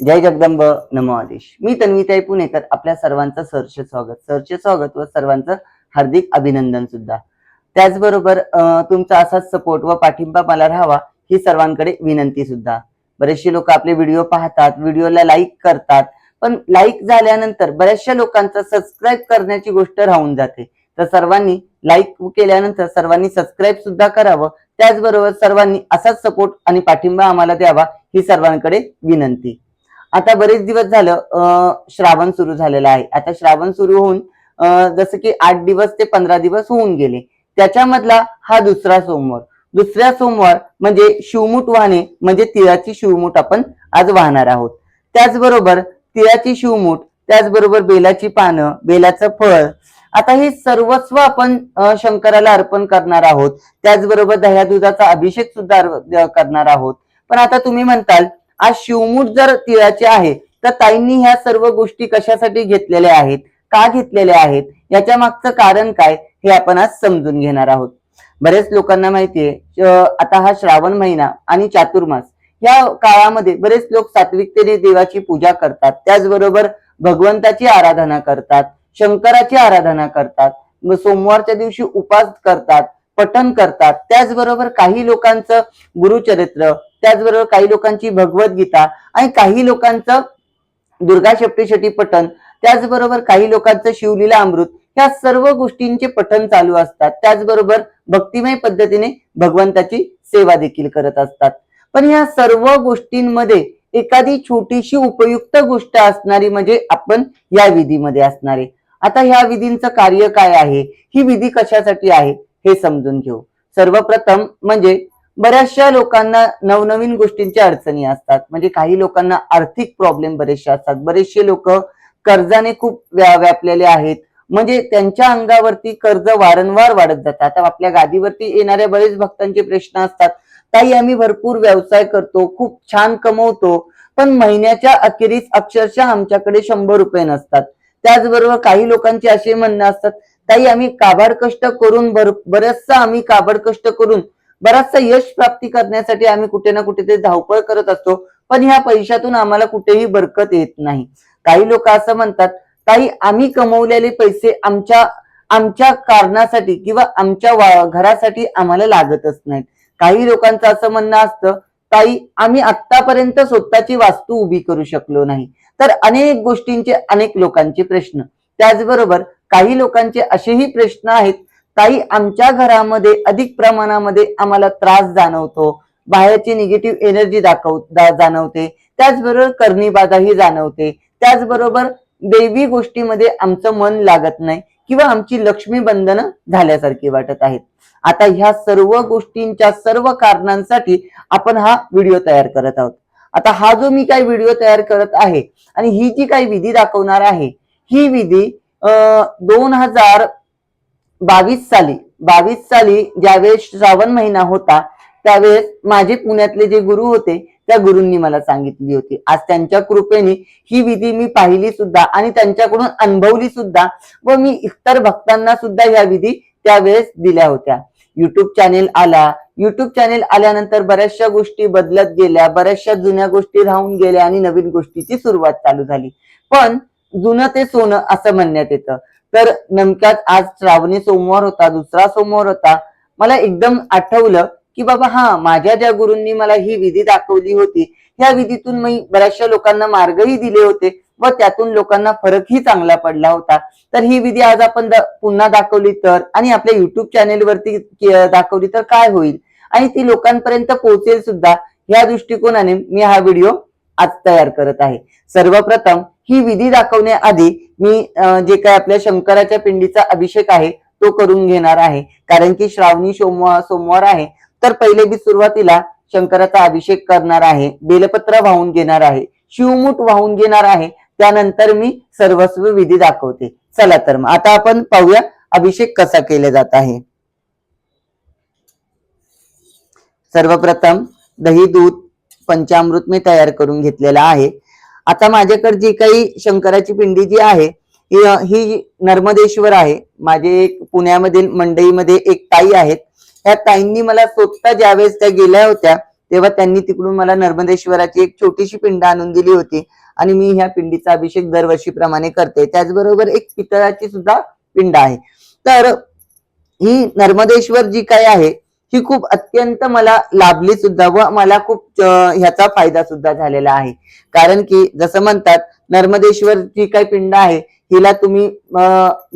जय जगदंब. नमो आदेश. मी तन्वीताई पुणेकर आपल्या सर्वांचं सरचे स्वागत. सरचे स्वागत व सर्वांचं हार्दिक अभिनंदन सुद्धा. त्याचबरोबर तुमचा असाच सपोर्ट व पाठिंबा मला राहावा ही सर्वांकडे विनंती सुद्धा. बरेचसे लोक आपले व्हिडिओ पाहतात व्हिडिओला लाईक करतात पण लाईक झाल्यानंतर बऱ्याचशा लोकांचा सबस्क्राईब करण्याची गोष्ट राहून जाते. तर सर्वांनी लाईक केल्यानंतर सर्वांनी सबस्क्राईब सुद्धा करावं. त्याचबरोबर सर्वांनी असाच सपोर्ट आणि पाठिंबा आम्हाला द्यावा ही सर्वांकडे विनंती. आता बरेच दिवस झालं अं, श्रावण सुरू झालेलं आहे. आता श्रावण सुरू होऊन जसं की आठ दिवस ते पंधरा दिवस होऊन गेले. त्याच्यामधला हा दुसरा सोमवार. दुसऱ्या सोमवार म्हणजे शिवमूठ वाहणे म्हणजे तिळाची शिवमूठ आपण आज वाहणार आहोत. त्याचबरोबर तिळाची शिवमूठ त्याचबरोबर बेलाची पानं बेलाचं फळ. आता हे सर्वस्व आपण शंकराला अर्पण करणार आहोत. त्याचबरोबर दह्या दुधाचा अभिषेक सुद्धा करणार आहोत. पण आता तुम्ही म्हणताल आज शिवमूठ जर तिळाचे आहे तर ताईंनी ह्या सर्व गोष्टी कशासाठी घेतलेल्या आहेत का घेतलेल्या आहेत याच्या मागचं कारण काय हे आपण आज समजून घेणार आहोत. बरेच लोकांना माहितीये आता हा श्रावण महिना आणि चातुर्मास या काळामध्ये बरेच लोक सात्विकतेने देवाची पूजा करतात. त्याचबरोबर भगवंताची आराधना करतात शंकराची आराधना करतात मग सोमवारच्या दिवशी उपास करतात पठन करतात. त्याचबरोबर काही लोकांचं गुरुचरित्र त्याचबरोबर काही लोकांची भगवद्गीता आणि काही लोकांचं दुर्गा सप्तशती पठन त्याचबरोबर काही लोकांचं शिवलीला अमृत या सर्व गोष्टींचे पठन चालू असतात. त्याचबरोबर भक्तिमय पद्धतीने भगवंताची सेवा देखील करत असतात. पण या सर्व गोष्टींमध्ये एखादी छोटीशी उपयुक्त गोष्ट असणारी म्हणजे आपण या विधीमध्ये असणारे. आता ह्या विधींचं कार्य काय आहे? ही विधी कशासाठी आहे? हे समजून घेऊ. सर्वप्रथम म्हणजे बऱ्याचशा लोकांना नवनवीन गोष्टींच्या अडचणी असतात. म्हणजे काही लोकांना आर्थिक प्रॉब्लेम बरेचसे असतात. बरेचसे लोक कर्जाने खूप व्यापलेले आहेत. म्हणजे त्यांच्या अंगावरती कर्ज वारंवार वाढत जातात. आता आपल्या गादीवरती येणाऱ्या बरेच भक्तांचे प्रश्न असतात. ताई आम्ही भरपूर व्यवसाय करतो खूप छान कमवतो पण महिन्याच्या अखेरीस अक्षरशः आमच्याकडे शंभर रुपये नसतात. त्याचबरोबर काही लोकांचे असे म्हणणं असतात ताई आम्ही काबाड कष्ट करून बरचसा आम्ही काबाड कष्ट करून बराचसा यश प्राप्ती करण्यासाठी आम्ही कुठे ना कुठे ते धावपळ करत असतो पण ह्या पैशातून आम्हाला कुठेही बरकत येत नाही. काही लोक असं म्हणतात ताई आम्ही कमवलेले पैसे आमच्या आमच्या कारणासाठी किंवा आमच्या घरासाठी आम्हाला लागतच नाहीत. काही लोकांचं असं म्हणणं असतं ताई आम्ही आतापर्यंत स्वतःची वास्तू उभी करू शकलो नाही. तर अनेक गोष्टींचे अनेक लोकांचे प्रश्न. त्याचबरोबर काही लोकांचे असेही प्रश्न आहेत ताई आमच्या घरामध्ये अधिक प्रमाणामध्ये आम्हाला त्रास जाणवतो. बाहेरची निगेटिव्ह एनर्जी दाखव दा- जाणवते. त्याचबरोबर कर्णीबाधाही जाणवते. त्याचबरोबर दैवी गोष्टीमध्ये आमचं मन लागत नाही किंवा आमची लक्ष्मी बंधनं झाल्यासारखी वाटत आहेत. आता ह्या सर्व गोष्टींच्या सर्व कारणांसाठी आपण हा व्हिडिओ तयार करत आहोत. आता हा जो मी काही व्हिडिओ तयार करत आहे आणि ही जी काही विधी दाखवणार आहे ही विधी दोन हजार बावीस साली बावीस साली ज्यावेळेस श्रावण महिना होता त्यावेळेस माझे पुण्यातले जे गुरु होते त्या गुरूंनी मला सांगितली होती. आज त्यांच्या कृपेने ही विधी मी पाहिली सुद्धा आणि त्यांच्याकडून अनुभवली सुद्धा व मी इतर भक्तांना सुद्धा ह्या विधी त्यावेळेस दिल्या होत्या. युट्यूब चॅनेल आला. युट्यूब चॅनेल आल्यानंतर बऱ्याचशा गोष्टी बदलत गेल्या बऱ्याचशा जुन्या गोष्टी राहून गेल्या आणि नवीन गोष्टीची सुरुवात चालू झाली. पण जुनं ते सोनं असं म्हणण्यात येतं. तर नेमक्याच आज श्रावणी सोमवार होता दुसरा सोमवार होता. मला एकदम आठवलं की बाबा हा माझ्या ज्या गुरूंनी मला ही विधी दाखवली होती ह्या विधीतून मी बऱ्याचशा लोकांना मार्गही दिले होते व त्यातून लोकांना फरकही चांगला पडला होता. तर ही विधी आज आपण दा- पुन्हा दाखवली तर आणि आपल्या युट्यूब चॅनेलवरती दाखवली तर काय होईल? आणि ती लोकांपर्यंत पोहोचेल सुद्धा या दृष्टिकोनाने मी हा व्हिडिओ आज तयार करत आहे. सर्वप्रथम ही विधी दाखवण्याआधी मी जे काय आपल्या शंकराच्या पिंडीचा अभिषेक आहे तो करून घेणार आहे. कारण की श्रावणी सोमवार सोमवार आहे तर पहिले मी सुरुवातीला शंकराचा अभिषेक करणार आहे बेलपत्र वाहून घेणार आहे शिवमूठ वाहून घेणार आहे त्यानंतर मी सर्वस्व विधी दाखवते. चला तर मग आता आपण पाहूया अभिषेक कसा केला जात आहे. सर्वप्रथम दही दूध पंचामृत मी तयार करून घेतलेला आहे. आता माझ्याकडे जी काही शंकराची पिंडी जी आहे ही नर्मदेश्वर आहे. माझे एक पुण्यामधील मंडईमध्ये एक ताई आहेत. त्या ताईंनी मला स्वतः ज्यावेळेस त्या गेल्या होत्या तेव्हा त्यांनी तिकडून मला नर्मदेश्वराची एक छोटीशी पिंड आणून दिली होती. आणि मी ह्या पिंडीचा अभिषेक दरवर्षीप्रमाणे करते. त्याचबरोबर एक पितळाची सुद्धा पिंड आहे. तर ही नर्मदेश्वर जी काय आहे ही खूप अत्यंत मला लाभली सुद्धा व मला खूप ह्याचा फायदा सुद्धा झालेला आहे. कारण की जसं म्हणतात नर्मदेश्वर जी काही पिंड आहे हिला तुम्ही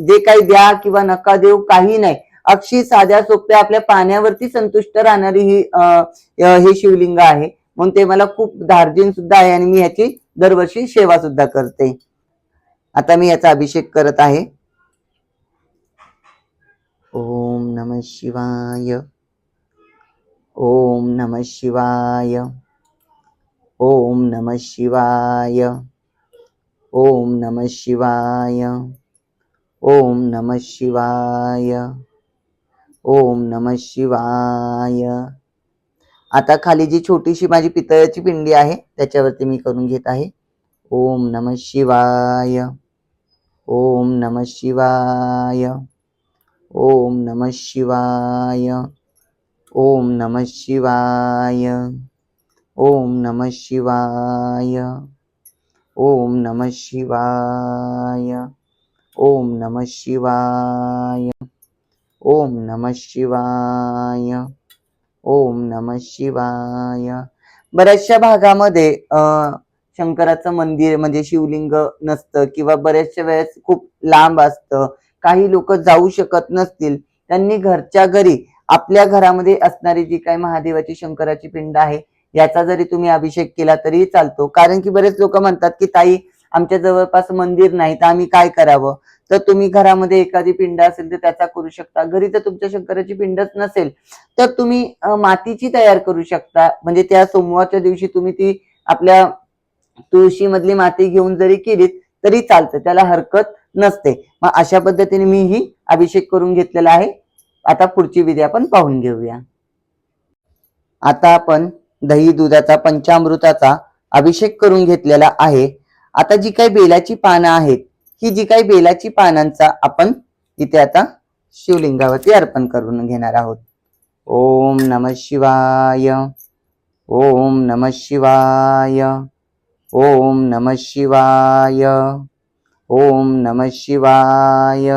जे काही द्या किंवा नका देऊ काही नाही अक्षी साध्या सोप्या आपल्या पाण्यावरती संतुष्ट राहणारी ही हे शिवलिंग आहे. म्हणून ते मला खूप धार्जिन सुद्धा आहे आणि मी ह्याची दरवर्षी सेवा सुद्धा करते. आता मी याचा अभिषेक करत आहे. ओम नम शिवाय. ओम नम शिवाय। ओम नम शिवाय। ओम नम शिवाय। ओम नम शिवाय। ओम नम शिवाय। आता खाली जी छोटीशी माझी पितळाची पिंडी आहे त्याच्यावरती मी करून घेत आहे. ओम नम शिवाय। ओम नम शिवाय। ओम नम शिवाय। ओम नम शिवाय। ओम नम शिवाय। ओम नम शिवाय। ओम नम शिवाय। ओम नम शिवाय। ओम नम शिवाय। बऱ्याचशा भागामध्ये शंकराचं मंदिर म्हणजे शिवलिंग नसतं किंवा बऱ्याचशा वेळेस खूप लांब असतं. काही लोक जाऊ शकत नसतील. त्यांनी घरच्या घरी आपल्या घरामध्ये असणारी जी काही महादेवाची शंकराची पिंड आहे याचा जरी तुम्ही अभिषेक केला तरी चालतो. कारण की बरेच लोक म्हणतात की ताई आमच्या जवळपास मंदिर नाही तर आम्ही काय करावं? तर तुम्ही घरामध्ये एखादी पिंड असेल तर त्याचा करू शकता. घरी जर तुमच्या शंकराची पिंडच नसेल तर तुम्ही मातीची तयार करू शकता. म्हणजे त्या सोमवारच्या दिवशी तुम्ही ती आपल्या तुळशी मधली माती घेऊन जरी केलीत तरी चालतं. त्याला हरकत नसते. मग अशा पद्धतीने मी ही अभिषेक करून घेतलेला आहे. आता पुढची विधी आपण पाहून घेऊया. आता आपण दही दुधाचा पंचामृताचा अभिषेक करून घेतलेला आहे. आता जी काही बेलाची पानं आहेत ही जी काही बेलाची पानांचा आपण इथे आता शिवलिंगावरती अर्पण करून घेणार आहोत. ओम नम शिवाय. ओम नम शिवाय. ओम नम शिवाय. ओम नम शिवाय.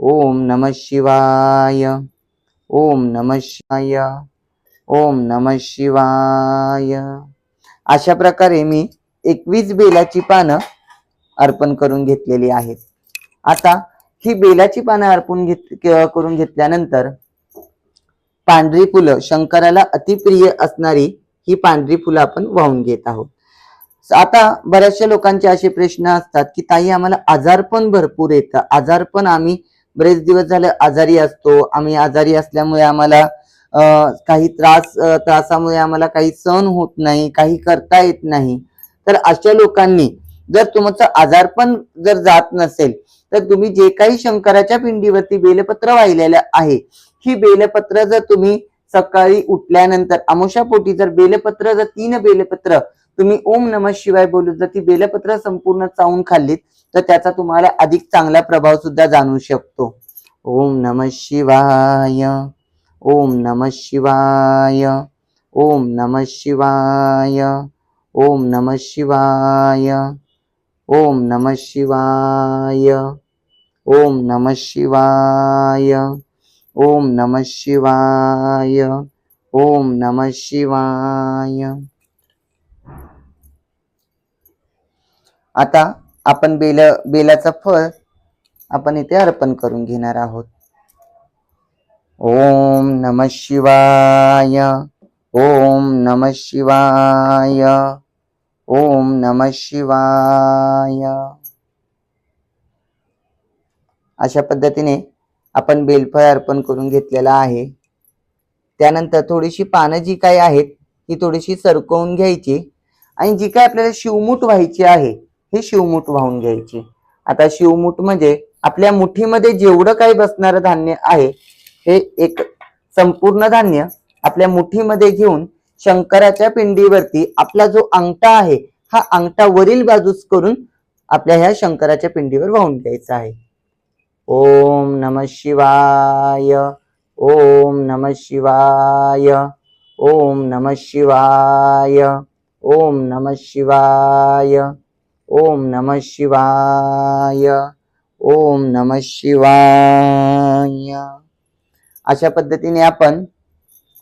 ओम नम शिवाय। ओम नम शिवाय। ओम नम शिवाय। अशा प्रकारे मी एकवीस बेलाची पानं अर्पण करून घेतलेली आहेत. आता ही बेलाची पानं अर्पण घेत करून घेतल्यानंतर पांढरी फुलं शंकराला अतिप्रिय असणारी ही पांढरी फुलं आपण वाहून घेत आहोत. आता बऱ्याचशा लोकांचे असे प्रश्न असतात की ताई आम्हाला आजारपण भरपूर येतं. आजारपण आम्ही बरेच दिवस झाले आजारी असतो. आम्ही आजारी असल्यामुळे आम्हाला काही त्रास त्रासामुळे आम्हाला काही सहन होत नाही काही करता येत नाही. तर अशा लोकांनी जर तुमचं आजारपण जर जात नसेल तर तुम्ही जे काही शंकराच्या पिंडीवरती बेलपत्र वाहिलेलं आहे ही बेलपत्र जर तुम्ही सकाळी उठल्यानंतर अमुषापोटी जर बेलपत्र जर तीन बेलपत्र तुम्ही ओम नम शिवाय बोलू जर ती बेलपत्र संपूर्ण चावून खाल्लीत तर त्याचा तुम्हाला अधिक चांगला प्रभाव सुद्धा जाणू शकतो. ओम नम शिवाय ओम नम शिवाय ओम नम शिवाय ओम नम शिवाय ओम नम शिवाय ओम नम शिवाय ओम नम शिवाय ओम नम शिवाय। आता आपण बेल बेलाचं फळ आपण इथे अर्पण करून घेणार आहोत. ओम नम शिवाय ओम नम शिवाय ओम नम शिवाय. अशा पद्धतीने आपण बेलफळ अर्पण करून घेतलेला आहे. त्यानंतर थोडीशी पानं जी काही आहेत ती थोडीशी सरकवून घ्यायची आणि जी काय आपल्याला शिवमूठ व्हायची आहे ही शिवमूठ वाहून घ्यायची. आता शिवमूठ म्हणजे आपल्या मुठीमध्ये जेवढं काही बसणारं धान्य आहे हे एक संपूर्ण धान्य आपल्या मुठीमध्ये घेऊन शंकराच्या पिंडीवरती आपला जो अंगठा आहे हा अंगठा वरील बाजूस करून आपल्या ह्या शंकराच्या पिंडीवर वाहून घ्यायचा आहे. ओम नम शिवाय ओम नम शिवाय ओम नम शिवाय ओम नम शिवाय. ओम नम शिवाय ओम नम शिवाय. अशा पद्धतीने आपण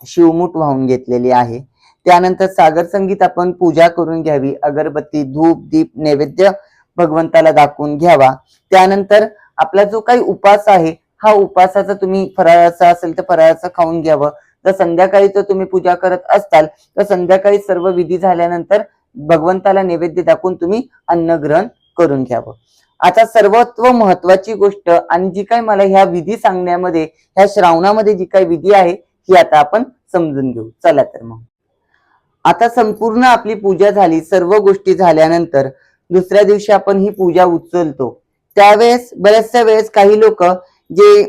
शिवमूट वाहून घेतलेली आहे. त्यानंतर सागर संगीत आपण पूजा करून घ्यावी. अगरबत्ती धूप दीप नैवेद्य भगवंताला दाखवून घ्यावा. त्यानंतर आपला जो काही उपास आहे हा उपासाचा तुम्ही फराळाचा असेल तर फराळाचा खाऊन घ्यावं. जर संध्याकाळी जर तुम्ही पूजा करत असाल तर संध्याकाळी सर्व विधी झाल्यानंतर भगवंताला नैवेद्य दाखवून तुम्ही अन्न ग्रहण करून घ्यावं. आता सर्वत्व महत्वाची गोष्ट आणि जी काही मला ह्या विधी सांगण्यामध्ये ह्या श्रावणामध्ये जी काही विधी आहे ही आता आपण समजून घेऊ. चला तर मग. आता संपूर्ण आपली पूजा झाली सर्व गोष्टी झाल्यानंतर दुसऱ्या दिवशी आपण ही पूजा उचलतो. त्यावेळेस बऱ्याचशा वेळेस काही लोक जे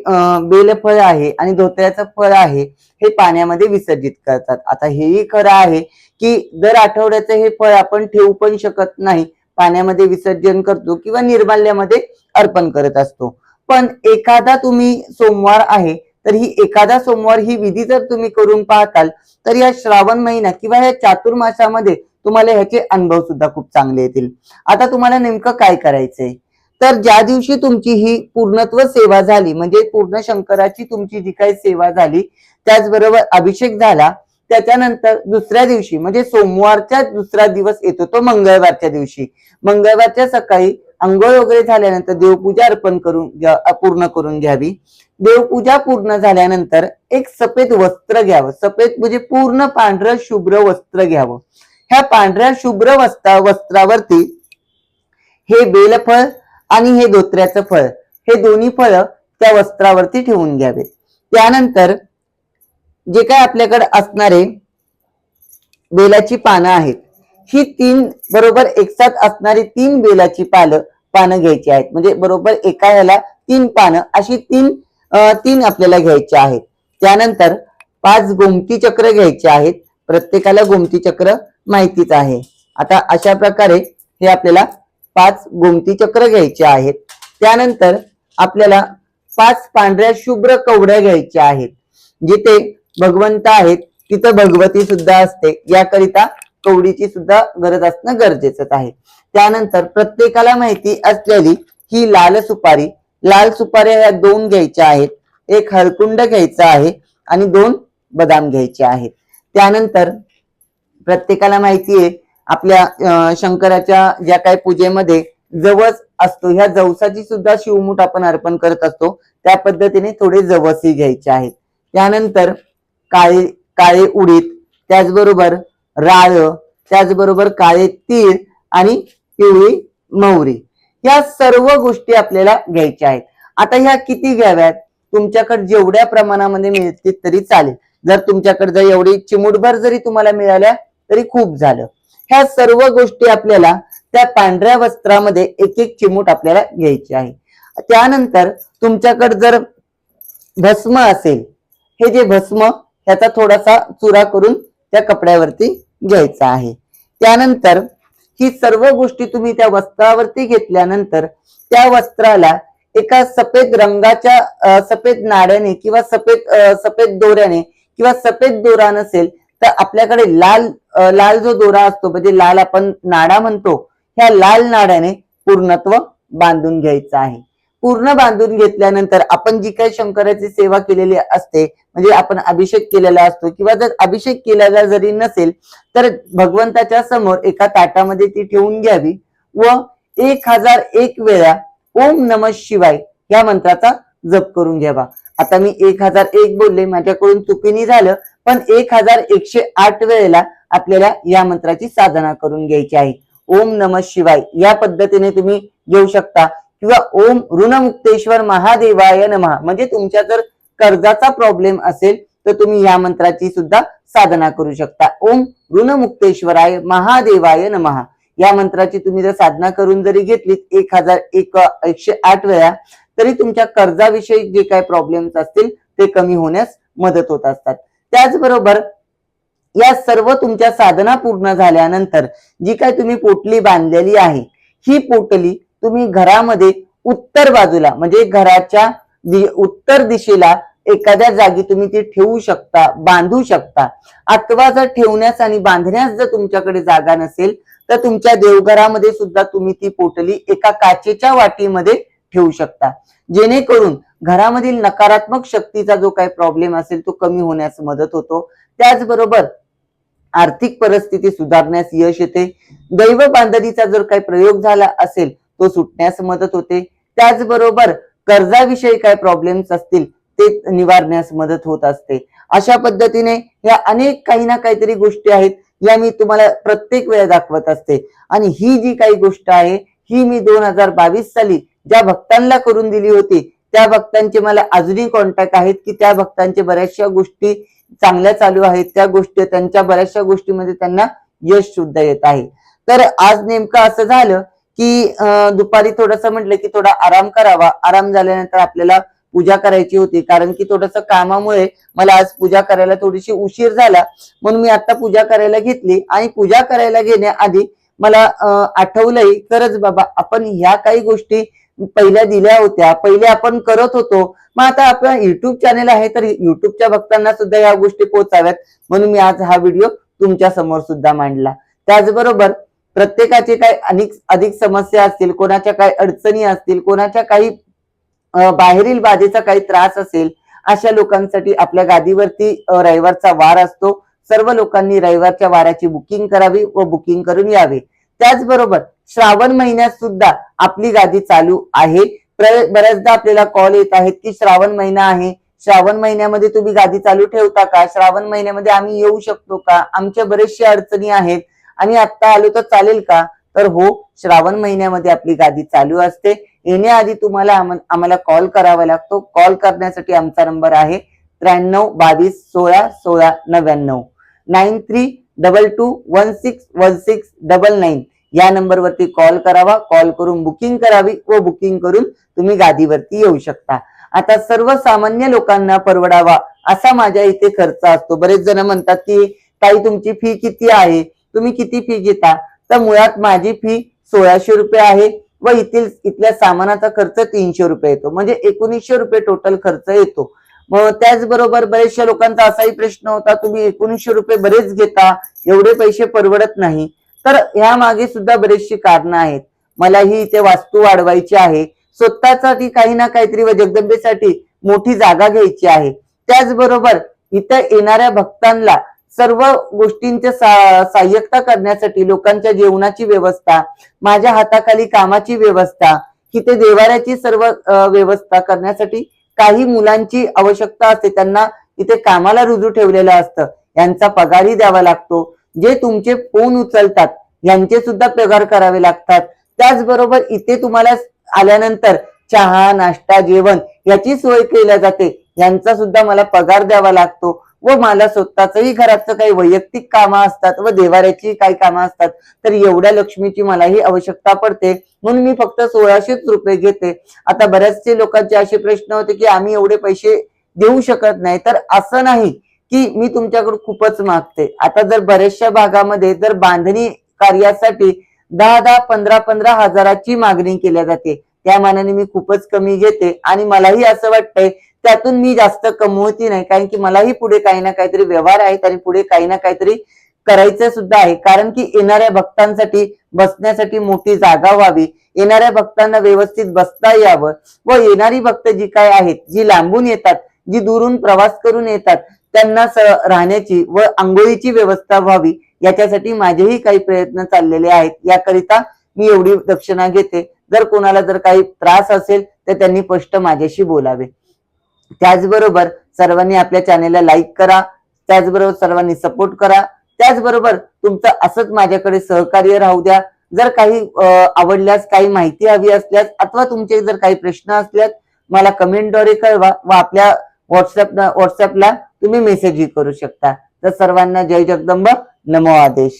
बेलफळ आहे आणि धोत्र्याचं फळ आहे हे पाण्यामध्ये विसर्जित करतात. आता हेही खरं आहे की दर आठवड्याचं हे फळ आपण ठेवू पण शकत नाही. पाण्यामध्ये विसर्जन करतो किंवा निर्माल्यामध्ये अर्पण करत असतो. पण एखादा तुम्ही सोमवार आहे तर ही एखादा सोमवार ही विधी जर तुम्ही करून पाहताल तर या श्रावण महिना किंवा या चातुर्मासामध्ये तुम्हाला ह्याचे अनुभव सुद्धा खूप चांगले येतील. आता तुम्हाला नेमकं काय करायचंय? तर ज्या दिवशी तुमची ही पूर्णत्व सेवा झाली म्हणजे पूर्ण शंकराची तुमची जी काही सेवा झाली त्याचबरोबर अभिषेक झाला त्याच्यानंतर दुसऱ्या दिवशी म्हणजे सोमवारच्या दुसरा दिवस येतो तो मंगळवारच्या दिवशी. मंगळवारच्या सकाळी आंघोळ वगैरे झाल्यानंतर देवपूजा अर्पण करून पूर्ण करून घ्यावी. देवपूजा पूर्ण झाल्यानंतर एक सफेद वस्त्र घ्यावं. सफेद म्हणजे पूर्ण पांढरं शुभ्र वस्त्र घ्यावं. ह्या पांढऱ्या शुभ्र वस्त्रा वस्त्रावरती हे बेलफळ आणि हे धोत्र्याचं फळ. हे दोन्ही फळ त्या वस्त्रावरती ठेवून घ्यावेत त्यानंतर जे काय आपल्याकडे असणारे बेलाची पानं आहेत ही तीन बरोबर एकसाथ असणारी तीन बेलाची पालं पानं घ्यायची आहेत. म्हणजे बरोबर एका ह्याला तीन पानं अशी तीन तीन आपल्याला घ्यायची आहेत. त्यानंतर पाच गोमती चक्र घ्यायचे आहेत. प्रत्येकाला गोमती चक्र माहितीच आहे. आता अशा प्रकारे हे आपल्याला पाच गोमती चक्र घ्यायचे आहेत. त्यानंतर आपल्याला पाच पांढऱ्या शुभ्र कवड्या घ्यायच्या आहेत. जिथे भगवंत आहेत तिथं भगवती सुद्धा असते. याकरिता कवडीची सुद्धा गरज असणं गरजेचंच आहे. त्यानंतर प्रत्येकाला माहिती असलेली ही लाल सुपारी. लाल सुपाऱ्या ह्या दोन घ्यायच्या आहेत. एक हळकुंड घ्यायचा आहे आणि दोन बदाम घ्यायचे आहेत. त्यानंतर प्रत्येकाला माहिती आहे आपल्या शंकराच्या ज्या काही पूजेमध्ये जवस असतो ह्या जवसाची सुद्धा शिवमूठ आपण अर्पण करत असतो. त्या पद्धतीने थोडे जवसही घ्यायचे आहेत. त्यानंतर काळे काळे उडीद त्याचबरोबर राळ त्याचबरोबर काळे तीळ आणि पिवळी मोहरी या सर्व गोष्टी आपल्याला घ्यायच्या आहेत. आता ह्या किती घ्याव्यात? तुमच्याकडे जेवढ्या प्रमाणामध्ये मिळतील तरी चालेल. जर तुमच्याकडे जर एवढी चिमुटभर जरी तुम्हाला मिळाल्या तरी खूप झालं. ह्या सर्व गोष्टी आपल्याला त्या पांढऱ्या वस्त्रामध्ये एक एक चिमूट आपल्याला घ्यायची आहे. त्यानंतर तुमच्याकडे जर भस्म असेल हे जे भस्म ह्याचा थोडासा चुरा करून त्या कपड्यावरती घ्यायचा आहे. त्यानंतर ही सर्व गोष्टी तुम्ही त्या वस्त्रावरती घेतल्यानंतर त्या वस्त्राला एका सफेद रंगाच्या सफेद नाड्याने किंवा सफेद सफेद दोऱ्याने किंवा सफेद दोरा नसेल तर आपल्याकडे लाल लाल जो दोरा असतो म्हणजे लाल आपण नाडा म्हणतो ह्या लाल नाड्याने पूर्णत्व बांधून घ्यायचं आहे. पूर्ण बांधून घेतल्यानंतर आपण जी काही शंकराची सेवा केलेली असते म्हणजे आपण अभिषेक केलेला असतो किंवा जर अभिषेक केलेला जरी नसेल तर भगवंताच्या समोर एका ताटामध्ये ती ठेवून घ्यावी व एक हजार एक वेळा ओम नम शिवाय या मंत्राचा जप करून घ्यावा. आता मी एक हजार एक बोलले माझ्याकडून चुकीने झालं पण एक हजार एकशे आठ वेळेला आपल्याला या मंत्राची साधना करून घ्यायची आहे. ओम नम शिवाय. या पद्धतीने तुम्ही घेऊ शकता. किंवा ओम ऋणमुक्तेश्वर महादेवाय नमः. म्हणजे तुमच्या जर कर्जाचा प्रॉब्लेम असेल तर तुम्ही या मंत्राची सुद्धा साधना करू शकता. ओम ऋणमुक्तेश्वराय महादेवाय नमः. या मंत्राची तुम्ही जर साधना करून जरी घेतलीत एक हजार एक एकशे आठ वेळा तरी तुमच्या कर्जाविषयी जे काही प्रॉब्लेम्स असतील ते कमी होण्यास मदत होत असतात. त्याचबरोबर या सर्व तुमच्या साधना पूर्ण झाल्यानंतर जी काय तुम्ही पोटली बांधलेली आहे ही पोटली तुम्ही घरामध्ये उत्तर बाजूला म्हणजे घराच्या उत्तर दिशेला एखाद्या जागी तुम्ही ती ठेवू शकता बांधू शकता. अथवा जर ठेवण्यास आणि बांधण्यास जर तुमच्याकडे जागा नसेल तर तुमच्या देवघरामध्ये सुद्धा तुम्ही ती पोटली एका काचेच्या वाटीमध्ये ठेवू शकता. जेणेकरून घरामधील नकारात्मक शक्तीचा जो काही प्रॉब्लेम असेल तो कमी होण्यास मदत होतो. त्याचबरोबर आर्थिक परिस्थिती सुधारण्यास यश येते. दैव बांधणीचा जर काही प्रयोग झाला असेल तो सुटण्यास मदत होते. त्याचबरोबर कर्जाविषयी काय प्रॉब्लेम्स असतील ते निवारण्यास मदत होत असते. अशा पद्धतीने या अनेक काही ना काहीतरी गोष्टी आहेत या मी तुम्हाला प्रत्येक वेळा दाखवत असते. आणि ही जी काही गोष्ट आहे ही मी दोन हजार बावीस साली ज्या भक्तांना करून दिली होती त्या भक्तांचे मला अजूनही कॉन्टॅक्ट आहेत की त्या भक्तांचे बऱ्याचशा गोष्टी चांगल्या चालू आहेत. त्या गोष्टी त्यांच्या बऱ्याचशा गोष्टीमध्ये त्यांना यश सुद्धा येत आहे. तर आज नेमकं असं झालं की दुपारी थोडंसं म्हटलं की थोडा आराम करावा. आराम झाल्यानंतर आपल्याला पूजा करायची होती. कारण की थोडस कामामुळे मला आज पूजा करायला थोडीशी उशीर झाला. म्हणून मी आता पूजा करायला घेतली आणि पूजा करायला घेण्याआधी मला आठवलंही खरंच बाबा आपण ह्या काही गोष्टी पहिल्या दिल्या होत्या पहिले आपण करत होतो. मग आता आपलं युट्यूब चॅनेल आहे तर युट्यूबच्या भक्तांना सुद्धा या गोष्टी पोहोचाव्यात. म्हणून मी आज हा व्हिडिओ तुमच्यासमोर सुद्धा मांडला. त्याचबरोबर प्रत्येकाचे काय अनेक अधिक समस्या असतील कोणाच्या काय अडचणी असतील कोणाच्या काही बाहेरील बाधेचा काही त्रास असेल अशा लोकांसाठी आपल्या गादीवरती रविवारचा वार असतो. सर्व लोकांनी रविवारच्या वाराची बुकिंग करावी व बुकिंग करून यावे. त्याचबरोबर श्रावण महिन्यात सुद्धा आपली गादी चालू आहे. बऱ्याचदा आपल्याला कॉल येत आहेत की श्रावण महिना आहे. श्रावण महिन्यामध्ये तुम्ही गादी चालू ठेवता का? श्रावण महिन्यामध्ये आम्ही येऊ शकतो का? आमच्या बरेचशा अडचणी आहेत. आणि आत्ता आलो तर चालेल का? तर हो श्रावण महिन्यामध्ये आपली गादी चालू असते. येण्याआधी तुम्हाला आम्हाला कॉल करावा लागतो. कॉल करण्यासाठी आमचा नंबर आहे त्र्याण्णव बावीस सोळा सोळा नव्याण्णव. Nine three double two one six one six double nine या नंबरवरती कॉल करावा कॉल करून बुकिंग करावी व बुकिंग करून तुम्ही गादीवरती येऊ शकता. आता सर्वसामान्य लोकांना परवडावा असा माझ्या इथे खर्च असतो. बरेच जण म्हणतात की ताई तुमची फी किती आहे? तुम्ही किती फी घेता? तर मुळात माझी फी सोळाशे रुपये आहे व इथील इथल्या सामानाचा खर्च तीनशे रुपये येतो. म्हणजे एकोणीसशे रुपये टोटल खर्च येतो. मग त्याचबरोबर बरेचशा लोकांचा असाही प्रश्न होता तुम्ही एकोणीसशे रुपये बरेच घेता एवढे पैसे परवडत नाही. तर ह्या मागे सुद्धा बरेचशी कारणं आहेत. मला ही इथे वास्तू वाढवायची आहे. स्वतःसाठी काही ना काहीतरी व जगदंबेसाठी मोठी जागा घ्यायची आहे. त्याचबरोबर इथं येणाऱ्या भक्तांना सर्व गोष्टींच्या सहाय्यकता करण्यासाठी लोकांच्या जेवणाची व्यवस्था माझ्या हाताखाली कामाची व्यवस्था इथे देवाऱ्याची सर्व व्यवस्था करण्यासाठी काही मुलांची आवश्यकता असते त्यांना इथे कामाला रुजू ठेवलेलं असतं. यांचा पगारही द्यावा लागतो. जे तुमचे फोन उचलतात यांचे सुद्धा पगार करावे लागतात. त्याचबरोबर इथे तुम्हाला आल्यानंतर चहा नाश्ता जेवण याची सोय केल्या जाते. यांचा सुद्धा मला पगार द्यावा लागतो. व मला स्वतःचही घराचं काही वैयक्तिक कामं असतात व देवाऱ्याची काही कामं असतात तर एवढ्या लक्ष्मीची मलाही आवश्यकता पडते. म्हणून मी फक्त सोळाशेच रुपये घेते. आता बऱ्याचशे लोकांचे असे प्रश्न होते की आम्ही एवढे पैसे देऊ शकत नाही. तर असं नाही की मी तुमच्याकडून खूपच मागते. आता जर बऱ्याचशा भागामध्ये जर बांधणी कार्यासाठी दहा दहा पंधरा पंधरा हजाराची मागणी केल्या जाते. त्या मानाने मी खूपच कमी घेते आणि मलाही असं वाटतंय त्यातून मी जास्त कमवती नाही. कारण की मलाही पुढे काही ना काहीतरी व्यवहार आहेत आणि पुढे काही ना काहीतरी करायचं सुद्धा आहे. कारण की येणाऱ्या भक्तांसाठी बसण्यासाठी मोठी जागा व्हावी. येणाऱ्या भक्तांना व्यवस्थित बसता यावं. व येणारी भक्त जी काय आहेत जी लांबून येतात जी दुरून प्रवास करून येतात त्यांना राहण्याची व आंघोळीची व्यवस्था व्हावी. याच्यासाठी माझेही काही प्रयत्न चाललेले आहेत. याकरिता मी एवढी दक्षिणा घेते. जर कोणाला जर काही त्रास असेल तर त्यांनी स्पष्ट माझ्याशी बोलावे. त्याचबरोबर सर्वांनी आपल्या चॅनेलला लाईक करा त्याचबरोबर सर्वांनी सपोर्ट करा त्याचबरोबर तुमचं असंच माझ्याकडे सहकार्य राहू द्या. जर काही आवडल्यास काही माहिती हवी असल्यास अथवा तुमचे जर काही प्रश्न असल्यास मला कमेंटद्वारे कळवा व आपल्या व्हॉट्सअप व्हॉट्सअपला तुम्ही मेसेजही करू शकता. तर सर्वांना जय जगदंब नमो आदेश.